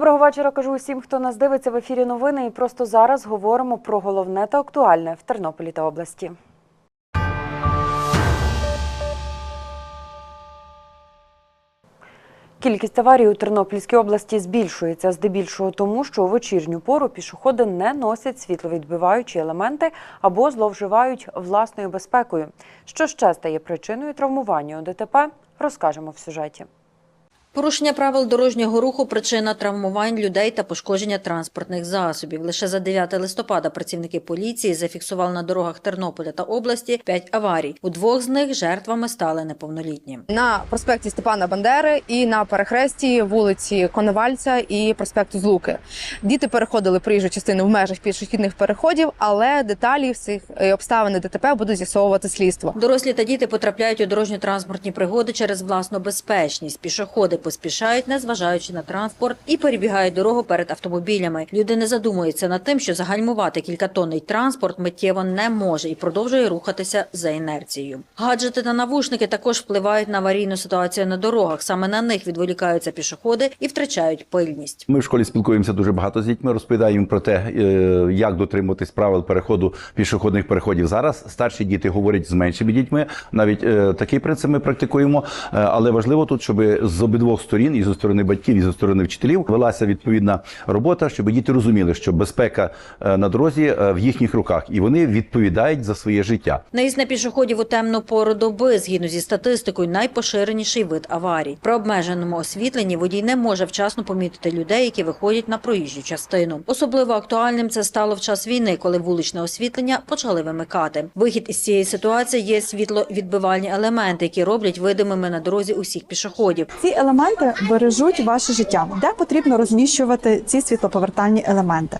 Доброго вечора. Кажу усім, хто нас дивиться в ефірі новини. І просто зараз говоримо про головне та актуальне в Тернополі та області. Кількість аварій у Тернопільській області збільшується здебільшого тому, що у вечірню пору пішоходи не носять світловідбиваючі елементи або зловживають власною безпекою. Що ще стає причиною травмування у ДТП, розкажемо в сюжеті. Порушення правил дорожнього руху – причина травмувань людей та пошкодження транспортних засобів. Лише за 9 листопада працівники поліції зафіксували на дорогах Тернополя та області 5 аварій. У двох з них жертвами стали неповнолітні. на проспекті Степана Бандери і на перехресті вулиці Коновальця і проспекту Злуки. Діти переходили проїжджу частину в межах пішохідних переходів, але деталі всіх е, обставини ДТП будуть з'ясовувати слідство. Дорослі та діти потрапляють у дорожньо-транспортні пригоди через власну безпечність. Пішоходи поспішають, незважаючи на транспорт, і перебігають дорогу перед автомобілями. Люди не задумуються над тим, що загальмувати кількатонний транспорт миттєво не може і продовжує рухатися за інерцією. Гаджети та навушники також впливають на аварійну ситуацію на дорогах. Саме на них відволікаються пішоходи і втрачають пильність. Ми в школі спілкуємося дуже багато з дітьми, розповідаємо про те, е, як дотримуватись правил переходу пішохідних переходів. Зараз старші діти говорять з меншими дітьми. Навіть е, такий принцип ми практикуємо. Е, Але важливо тут, щоб з обидвох сторін, і зі сторони батьків, і зі сторони вчителів, велася відповідна робота, щоб діти розуміли, що безпека е, на дорозі е, в їхніх руках, і вони відповідають за своє життя. Наїзд на пішоходів у темну пору доби, згідно зі статистикою, найпоширеніший вид аварій. При обмеженому освітленні водій не може вчасно помітити людей, які виходять на проїжджу частину. Особливо актуальним це стало в час війни, коли вуличне освітлення почали вимикати. Вихід із цієї ситуації є світловідбивальні елементи, які роблять видимими на дорозі усіх пішоходів. Ці елементи бережуть ваше життя, де потрібно розміщувати ці світлоповертальні елементи.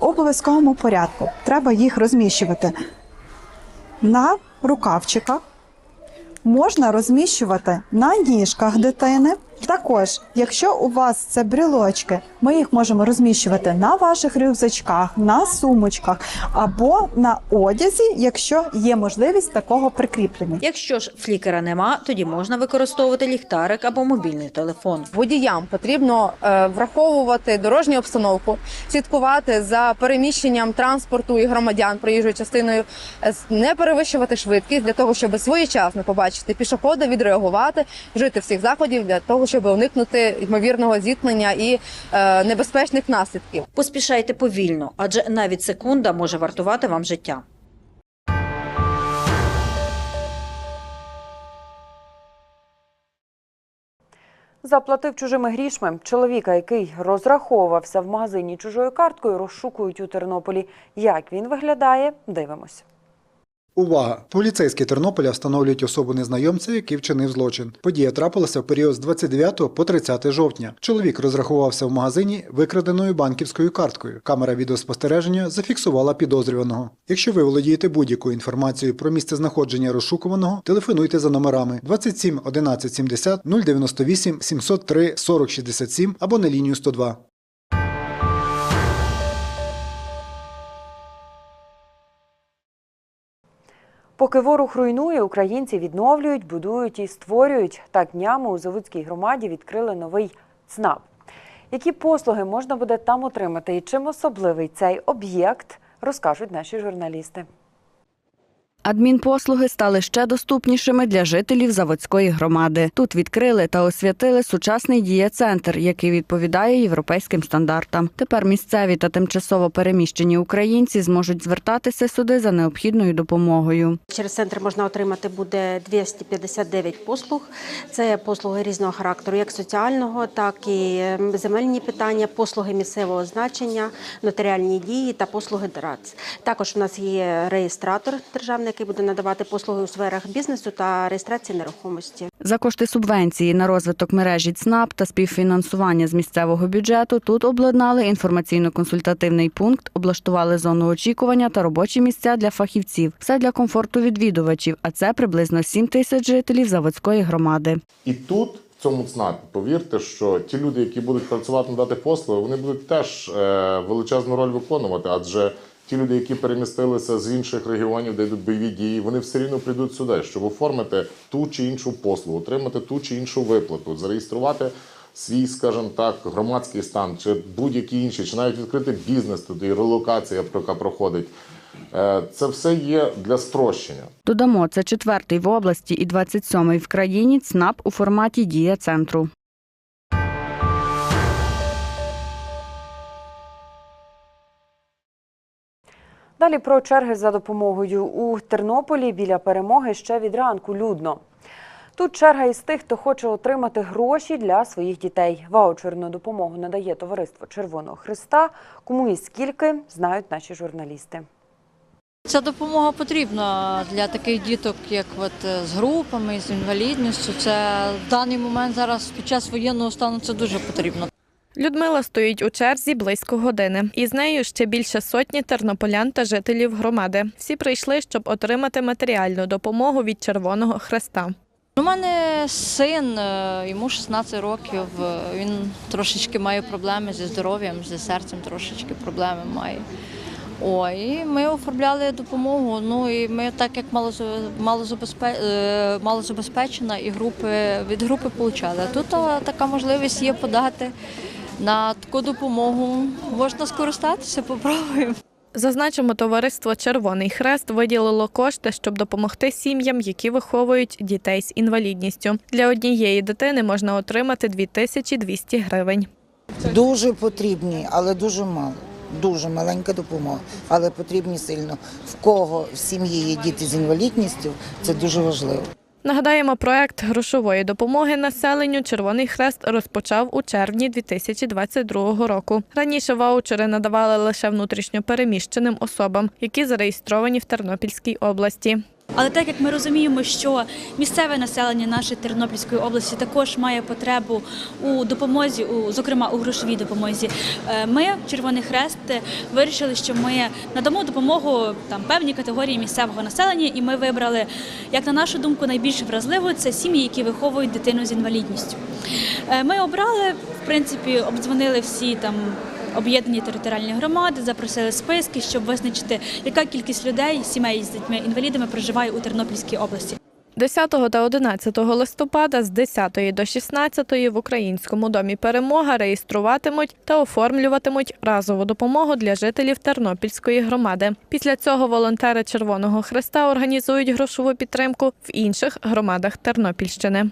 У Обов'язковому порядку треба їх розміщувати на рукавчиках, можна розміщувати на ніжках дитини. Також, якщо у вас це брілочки, ми їх можемо розміщувати на ваших рюкзачках, на сумочках або на одязі, якщо є можливість такого прикріплення. Якщо ж флікера нема, тоді можна використовувати ліхтарик або мобільний телефон. Водіям потрібно е, враховувати дорожню обстановку, слідкувати за переміщенням транспорту і громадян проїжджою частиною, е, не перевищувати швидкість для того, щоб своєчасно побачити пішохода, відреагувати, вжити всіх заходів для того, щоб уникнути ймовірного зіткнення і е, небезпечних наслідків. Поспішайте повільно, адже навіть секунда може вартувати вам життя. Заплатив чужими грішми. Чоловіка, який розраховувався в магазині чужою карткою, розшукують у Тернополі. Як він виглядає, дивимось. Увага! Поліцейські Тернополя встановлюють особу незнайомця, який вчинив злочин. Подія трапилася в період з 29 по 30 жовтня. Чоловік розрахувався в магазині викраденою банківською карткою. Камера відеоспостереження зафіксувала підозрюваного. Якщо ви володієте будь-якою інформацією про місце знаходження розшукуваного, телефонуйте за номерами 27 11 70 098 703 40 67 або на лінію 102. Поки ворог руйнує, українці відновлюють, будують і створюють. Так днями у Заводській громаді відкрили новий ЦНАП. Які послуги можна буде там отримати і чим особливий цей об'єкт, розкажуть наші журналісти. Адмінпослуги стали ще доступнішими для жителів заводської громади. Тут відкрили та освятили сучасний дієцентр, який відповідає європейським стандартам. Тепер місцеві та тимчасово переміщені українці зможуть звертатися сюди за необхідною допомогою. Через центр можна отримати буде 259 послуг. Це послуги різного характеру, як соціального, так і ем, земельні питання, послуги місцевого значення, нотаріальні дії та послуги ДРАЦ. Також у нас є реєстратор державний, який буде надавати послуги у сферах бізнесу та реєстрації нерухомості. За кошти субвенції на розвиток мережі ЦНАП та співфінансування з місцевого бюджету тут обладнали інформаційно-консультативний пункт, облаштували зону очікування та робочі місця для фахівців. Все для комфорту відвідувачів, а це приблизно 7 тисяч жителів заводської громади. І тут, в цьому ЦНАПі, повірте, що ті люди, які будуть працювати надати послуги, вони будуть теж е, величезну роль виконувати, адже ті люди, які перемістилися з інших регіонів, де йдуть бойові дії, вони все рівно прийдуть сюди, щоб оформити ту чи іншу послугу, отримати ту чи іншу виплату, зареєструвати свій, скажімо так, громадський стан, чи будь-який інший, чи навіть відкрити бізнес туди, релокація, яка проходить. Е, Це все є для спрощення. Додамо, це четвертий в області і 27-й в країні ЦНАП у форматі дія центру. Далі про черги за допомогою у Тернополі біля перемоги ще від ранку людно. Тут черга із тих, хто хоче отримати гроші для своїх дітей. Ваучерну допомогу надає товариство Червоного Христа. Кому і скільки знають наші журналісти. Ця допомога потрібна для таких діток, як от е, з групами, з інвалідністю. Це в даний момент зараз під час воєнного стану це дуже потрібно. Людмила стоїть у черзі близько години. Із нею ще більше сотні тернополян та жителів громади. Всі прийшли, щоб отримати матеріальну допомогу від Червоного Хреста. У мене син, е, йому 16 років. е, Він трошечки має проблеми зі здоров'ям, зі серцем трошечки проблеми має. Ой, і ми оформляли допомогу. Ну і ми так як малозабезпе- е, малозабезпечена, і групи від групи получали. Тут така можливість є подати на таку допомогу. Можна скористатися, попробуємо. Зазначимо, товариство Червоний Хрест виділило кошти, щоб допомогти сім'ям, які виховують дітей з інвалідністю. Для однієї дитини можна отримати 2200 гривень. Дуже потрібні, але дуже мало. Дуже маленька допомога, але потрібні сильно. В кого в сім'ї є діти з інвалідністю, це дуже важливо. Нагадаємо, проект грошової допомоги населенню Червоний Хрест розпочав у червні 2022 року. Раніше ваучери надавали лише внутрішньо переміщеним особам, які зареєстровані в Тернопільській області. Але так як ми розуміємо, що місцеве населення нашої Тернопільської області також має потребу у допомозі, зокрема у грошовій допомозі, е, ми, Червоний Хрест, вирішили, що ми надамо допомогу там певній категорії місцевого населення, і ми вибрали, як на нашу думку, найбільш вразливо це сім'ї, які виховують дитину з інвалідністю. Е, Ми обрали, в принципі, обдзвонили всі там. Об'єднані територіальні громади запросили списки, щоб визначити, яка кількість людей, сімей з дітьми-інвалідами проживає у Тернопільській області. 10 та 11 листопада з 10 до 16 в Українському домі Перемога реєструватимуть та оформлюватимуть разову допомогу для жителів Тернопільської громади. Після цього волонтери Червоного Хреста організують грошову підтримку в інших громадах Тернопільщини.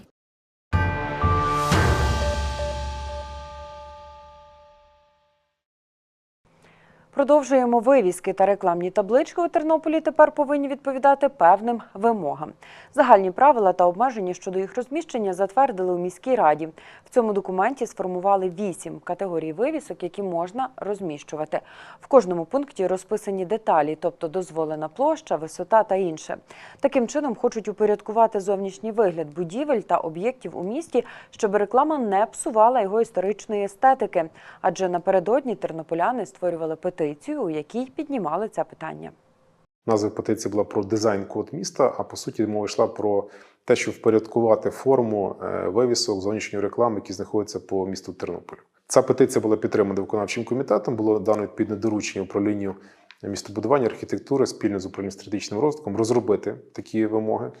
Продовжуємо вивіски та рекламні таблички у Тернополі тепер повинні відповідати певним вимогам. Загальні правила та обмеження щодо їх розміщення затвердили у міській раді. В цьому документі сформували вісім категорій вивісок, які можна розміщувати. В кожному пункті розписані деталі, тобто дозволена площа, висота та інше. Таким чином хочуть упорядкувати зовнішній вигляд будівель та об'єктів у місті, щоб реклама не псувала його історичної естетики. Адже напередодні тернополяни створювали петицію, у якій піднімали це питання. Назва петиції була про дизайн-код міста, а по суті мова йшла про те, щоб впорядкувати форму е, вивісок зовнішньої реклами, які знаходяться по місту Тернополю. Ця петиція була підтримана виконавчим комітетом, було дано відповідне доручення управлінню містобудування архітектури спільно з управлінням стратегічним розвитком розробити такі вимоги.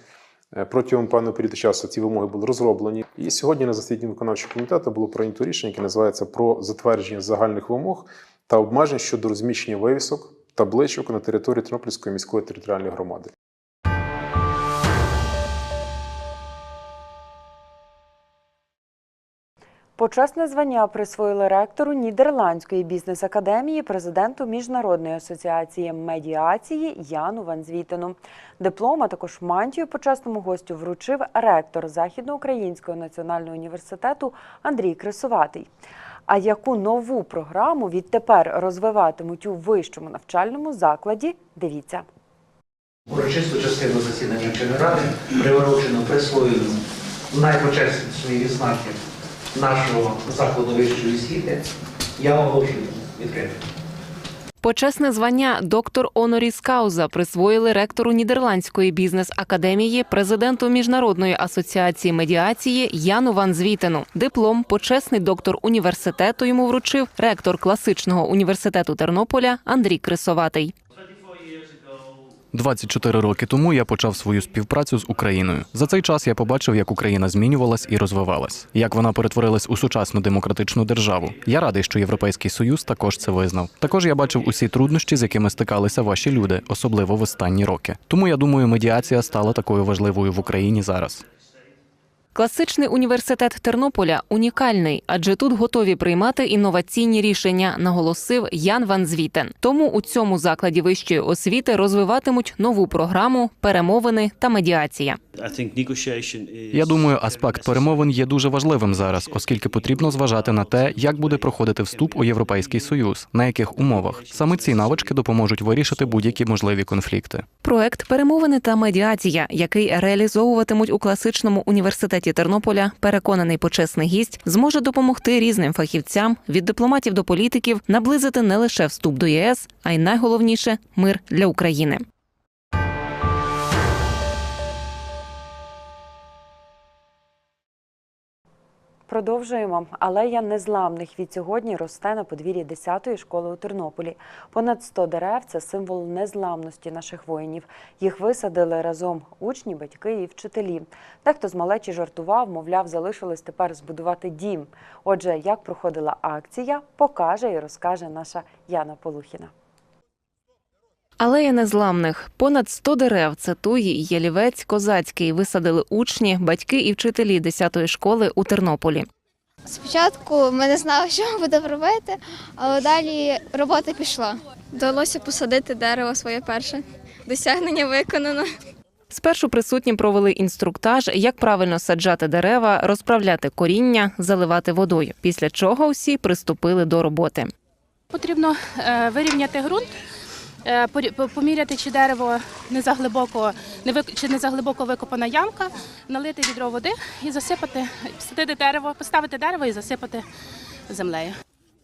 Е, Протягом певного періоду часу ці вимоги були розроблені. І сьогодні на засіданні виконавчого комітету було прийнято рішення, яке називається про затвердження загальних вимог та обмежень щодо розміщення вивісок табличок на території Тернопільської міської територіальної громади. Почесне звання присвоїли ректору Нідерландської бізнес-академії, президенту Міжнародної асоціації медіації Яну Ванзвітену. Диплом, а також мантію почесному гостю вручив ректор Західноукраїнського національного університету Андрій Крисуватий. А яку нову програму відтепер розвиватимуть у вищому навчальному закладі? Дивіться. Урочисту частину засідання вченої ради приурочено присвоєнню найпочеснішої відзнаки нашого закладу вищої освіти. Я оголошую відкрито. Почесне звання доктор Оноріс Кауза присвоїли ректору Нідерландської бізнес-академії, президенту Міжнародної асоціації медіації Яну Ван Звітену. Диплом почесний доктор університету йому вручив ректор класичного університету Тернополя Андрій Крисоватий. 24 роки тому я почав свою співпрацю з Україною. За цей час я побачив, як Україна змінювалась і розвивалась, як вона перетворилась у сучасну демократичну державу. Я радий, що Європейський Союз також це визнав. Також я бачив усі труднощі, з якими стикалися ваші люди, особливо в останні роки. Тому я думаю, медіація стала такою важливою в Україні зараз. Класичний університет Тернополя унікальний, адже тут готові приймати інноваційні рішення, наголосив Ян Ван Звітен. Тому у цьому закладі вищої освіти розвиватимуть нову програму, перемовини та медіація. Я думаю, аспект перемовин є дуже важливим зараз, оскільки потрібно зважати на те, як буде проходити вступ у Європейський Союз, на яких умовах. Саме ці навички допоможуть вирішити будь-які можливі конфлікти. Проект перемовини та медіація, який реалізовуватимуть у класичному університеті Тернополя, переконаний почесний гість, зможе допомогти різним фахівцям від дипломатів до політиків наблизити не лише вступ до ЄС, а й найголовніше мир для України. Продовжуємо. Алея незламних від сьогодні росте на подвір'ї 10-ї школи у Тернополі. Понад 100 дерев це символ незламності наших воїнів. Їх висадили разом учні, батьки і вчителі. Дехто з малечі жартував, мовляв, залишилось тепер збудувати дім. Отже, як проходила акція, покаже і розкаже наша Яна Полухіна. Алея незламних понад 100 дерев. Це туї ялівець козацький. Висадили учні, батьки і вчителі 10-ї школи у Тернополі. Спочатку ми не знали, що ми будемо робити, але далі робота пішла. Вдалося посадити дерево своє перше. Досягнення виконано. Спершу присутні провели інструктаж, як правильно саджати дерева, розправляти коріння, заливати водою. Після чого усі приступили до роботи. Потрібно е, вирівняти ґрунт, поміряти, чи дерево не заглибоко, не вик- чи не заглибоко викопана ямка, налити відро води і засипати, посадити дерево, поставити дерево і засипати землею.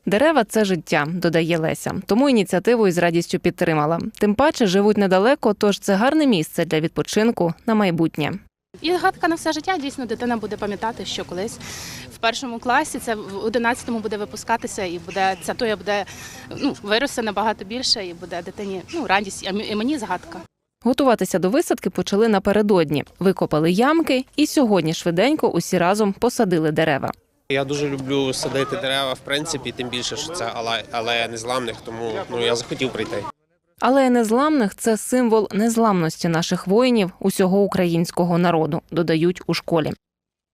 Дерева це життя, додає Леся. Тому ініціативу із радістю підтримала. Тим паче живуть недалеко, тож це гарне місце для відпочинку на майбутнє. І гадка на все життя дійсно дитина буде пам'ятати, що колись в першому класі, це в 11-му буде випускатися, і буде ця тоя буде ну, виросте набагато більше, і буде дитині ну, радість, а і мені згадка. Готуватися до висадки почали напередодні. Викопали ямки, і сьогодні швиденько усі разом посадили дерева. Я дуже люблю садити дерева, в принципі, тим більше, що це алея, алея незламних, тому ну я захотів прийти. Алея незламних це символ незламності наших воїнів, усього українського народу, додають у школі.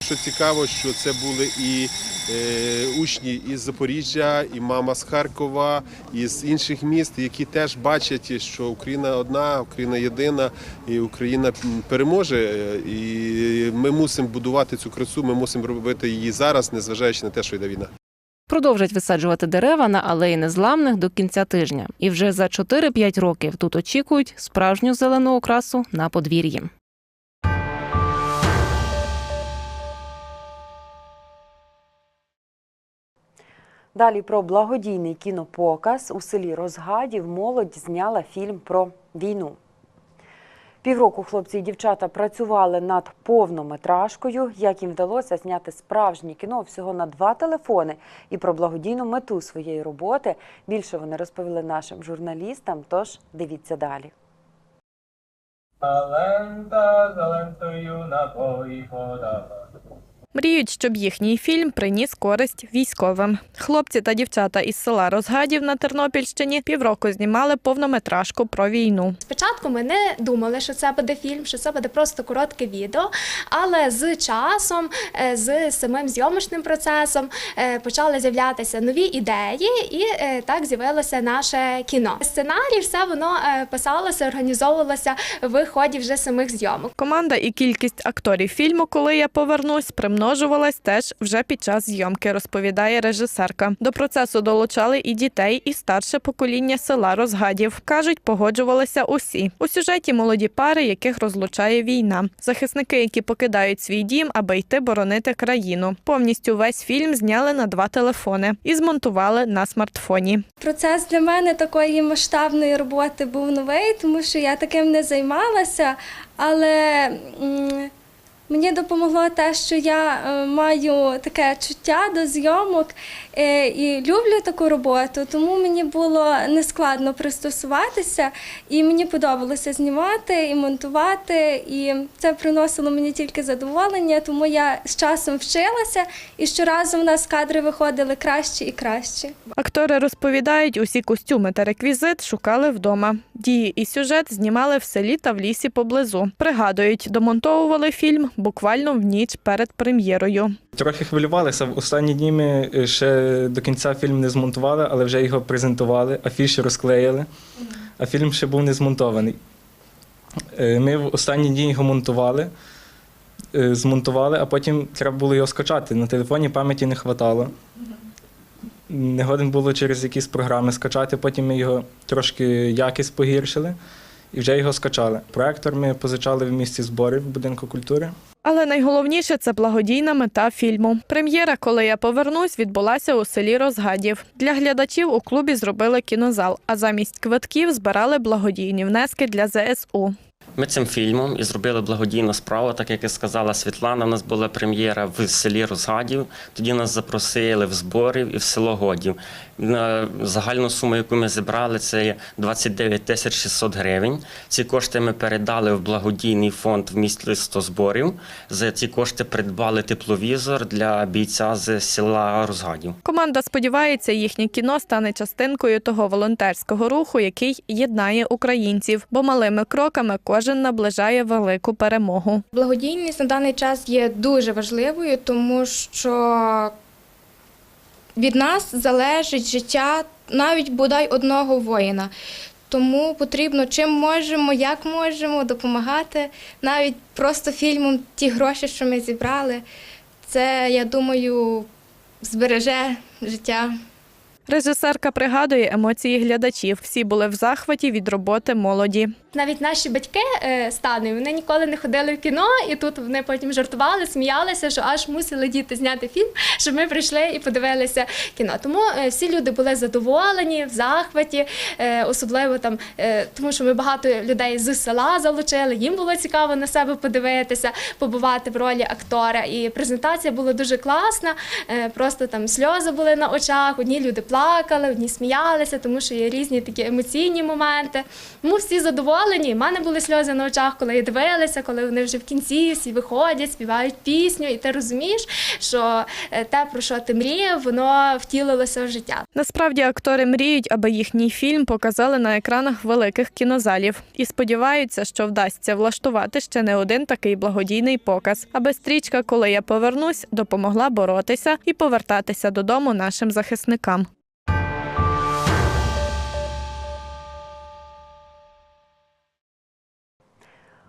Що цікаво, що це були і е, учні із Запоріжжя, і мама з Харкова, і з інших міст, які теж бачать, що Україна одна, Україна єдина, і Україна переможе. І ми мусимо будувати цю красу, ми мусимо робити її зараз, незважаючи на те, що йде війна. Продовжать висаджувати дерева на алеї незламних до кінця тижня. І вже за 4-5 років тут очікують справжню зелену окрасу на подвір'ї. Далі про благодійний кінопоказ у селі Розгадів молодь зняла фільм про війну. Півроку хлопці і дівчата працювали над повнометражкою. Як їм вдалося зняти справжнє кіно всього на два телефони і про благодійну мету своєї роботи. Більше вони розповіли нашим журналістам. Тож дивіться далі. Талента, талентою на. Мріють, щоб їхній фільм приніс користь військовим. Хлопці та дівчата із села Розгадів на Тернопільщині півроку знімали повнометражку про війну. Спочатку ми не думали, що це буде фільм, що це буде просто коротке відео. Але з часом, е, з самим зйомочним процесом е, почали з'являтися нові ідеї, і е, так з'явилося наше кіно. Сценарій, все воно писалося, організовувалося в ході вже самих зйомок. Команда і кількість акторів фільму, коли я повернусь, примножувалась теж вже під час зйомки, розповідає режисерка. До процесу долучали і дітей, і старше покоління села Розгадів. Кажуть, погоджувалися усі. У сюжеті молоді пари, яких розлучає війна. Захисники, які покидають свій дім, аби йти боронити країну. Повністю весь фільм зняли на два телефони і змонтували на смартфоні. Процес для мене такої масштабної роботи був новий, тому що я таким не займалася, але Мені допомогло те, що я е, маю таке чуття до зйомок е, і люблю таку роботу, тому мені було нескладно пристосуватися, і мені подобалося знімати і монтувати. І це приносило мені тільки задоволення, тому я з часом вчилася, і щоразу в нас кадри виходили краще і краще. Актори розповідають, усі костюми та реквізит шукали вдома. Дії і сюжет знімали в селі та в лісі поблизу. Пригадують, домонтовували фільм буквально в ніч перед прем'єрою. Трохи хвилювалися. В останні дні ми е, ще до кінця фільм не змонтували, але вже його презентували, афіші розклеїли, а фільм ще був не змонтований. Е, Ми в останні дні його монтували, е, змонтували, а потім треба було його скачати. На телефоні пам'яті не вистачало. Не годен було через якісь програми скачати, потім ми його трошки якість погіршили і вже його скачали. Проектор ми позичали в місті зборів в будинку культури. Але найголовніше це благодійна мета фільму. Прем'єра, коли я повернусь, відбулася у селі Розгадів. Для глядачів у клубі зробили кінозал, а замість квитків збирали благодійні внески для ЗСУ. Ми цим фільмом і зробили благодійну справу, так як і сказала Світлана. У нас була прем'єра в селі Розгадів. Тоді нас запросили в зборів і в село Годів. На загальну суму, яку ми зібрали, це є 29 тисяч 600 гривень. Ці кошти ми передали в благодійний фонд в місті зборів. За ці кошти придбали тепловізор для бійця з села Розгадів. Команда сподівається, їхнє кіно стане частинкою того волонтерського руху, який єднає українців, бо малими кроками кожен наближає велику перемогу. Благодійність на даний час є дуже важливою, тому що від нас залежить життя навіть бодай одного воїна. Тому потрібно чим можемо, як можемо допомагати. Навіть просто фільмом ті гроші, що ми зібрали, це, я думаю, збереже життя. Режисерка пригадує емоції глядачів. Всі були в захваті від роботи молоді. Навіть наші батьки е, стани, вони ніколи не ходили в кіно, і тут вони потім жартували, сміялися, що аж мусили діти зняти фільм, щоб ми прийшли і подивилися кіно. Тому е, всі люди були задоволені, в захваті, е, особливо там, е, тому що ми багато людей з села залучили. Їм було цікаво на себе подивитися, побувати в ролі актора. І презентація була дуже класна. е, Просто там сльози були на очах. Одні люди плакали, одні сміялися, тому що є різні такі емоційні моменти. Тому всі задоволені. У мене були сльози на очах, коли я дивилася, коли вони вже в кінці всі виходять, співають пісню, і ти розумієш, що е, те, про що ти мріяв, воно втілилося в життя. Насправді актори мріють, аби їхній фільм показали на екранах великих кінозалів і сподіваються, що вдасться влаштувати ще не один такий благодійний показ, аби стрічка, коли я повернусь, допомогла боротися і повертатися додому нашим захисникам.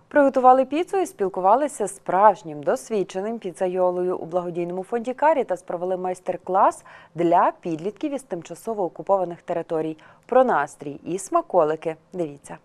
Приготували піцу і спілкувалися з справжнім досвідченим піцайолою у благодійному фонді Карітас провели майстер-клас для підлітків із тимчасово окупованих територій. Про настрій і смаколики. Дивіться.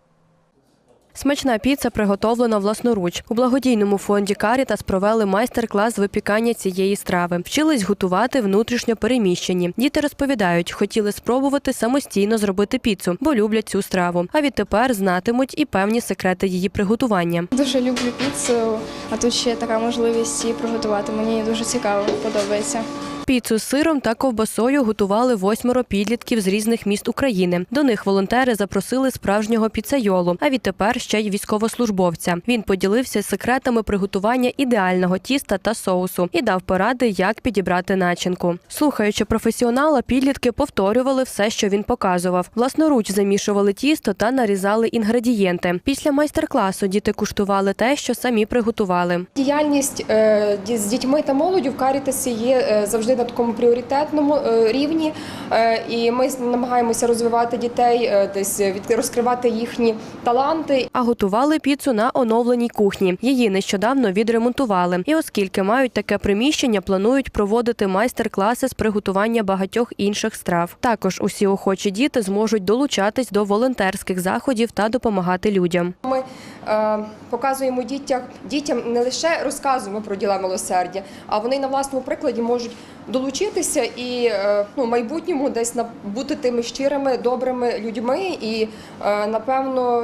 Смачна піца приготовлена власноруч. У благодійному фонді Карітас провели майстер-клас випікання цієї страви. Вчились готувати внутрішньо переміщені. Діти розповідають, хотіли спробувати самостійно зробити піцу, бо люблять цю страву. А відтепер знатимуть і певні секрети її приготування. Дуже люблю піцу, а тут ще така можливість її приготувати. Мені дуже цікаво, подобається. Піцу з сиром та ковбасою готували восьмеро підлітків з різних міст України. До них волонтери запросили справжнього піцайолу, а відтепер ще й військовослужбовця. Він поділився секретами приготування ідеального тіста та соусу і дав поради, як підібрати начинку. Слухаючи професіонала, підлітки повторювали все, що він показував. Власноруч замішували тісто та нарізали інгредієнти. Після майстер-класу діти куштували те, що самі приготували. Діяльність е, з дітьми та молоддю в Карітасі є е, завжди на такому пріоритетному е, рівні, Е, і ми намагаємося розвивати дітей, е, десь розкривати їхні таланти. А готували піцу на оновленій кухні. Її нещодавно відремонтували. І оскільки мають таке приміщення, планують проводити майстер-класи з приготування багатьох інших страв. Також усі охочі діти зможуть долучатись до волонтерських заходів та допомагати людям. Ми е, показуємо дітям, дітям не лише розказуємо про діла милосердя, а вони на власному прикладі можуть долучитися і е, ну, майбутньому десь бути тими щирими, добрими людьми. І е, напевно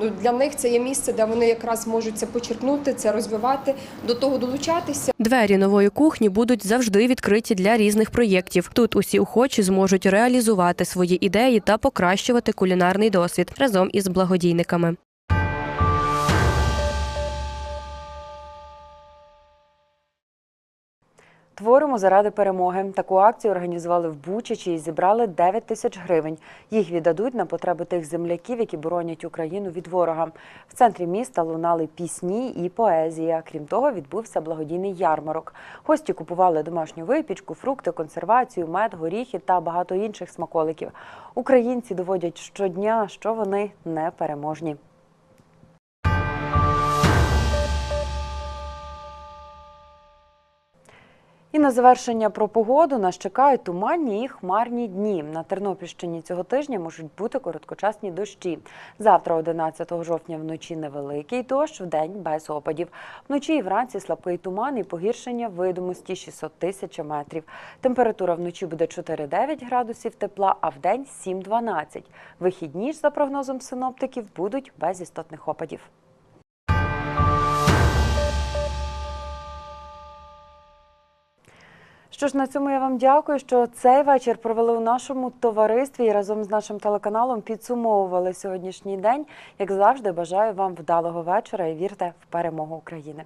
ну, для них це є місце, де вони якраз можуть це почерпнути, це розвивати, до того долучатися. Двері нової кухні будуть завжди відкриті для різних проєктів. Тут усі охочі зможуть реалізувати свої ідеї та покращувати кулінарний досвід разом із благодійниками. Творимо заради перемоги. Таку акцію організували в Бучачі і зібрали 9 тисяч гривень. Їх віддадуть на потреби тих земляків, які боронять Україну від ворога. В центрі міста лунали пісні і поезія. Крім того, відбувся благодійний ярмарок. Гості купували домашню випічку, фрукти, консервацію, мед, горіхи та багато інших смаколиків. Українці доводять щодня, що вони непереможні. І на завершення про погоду нас чекають туманні і хмарні дні. На Тернопільщині цього тижня можуть бути короткочасні дощі. Завтра, 11 жовтня, вночі невеликий дощ, вдень без опадів. Вночі і вранці слабкий туман і погіршення видимості 600 тисяч метрів. Температура вночі буде 4-9 градусів тепла, а вдень 7-12. Вихідні ж, за прогнозом синоптиків, будуть без істотних опадів. Що ж, на цьому я вам дякую, що цей вечір провели у нашому товаристві і разом з нашим телеканалом підсумовували сьогоднішній день. Як завжди, бажаю вам вдалого вечора і вірте в перемогу України.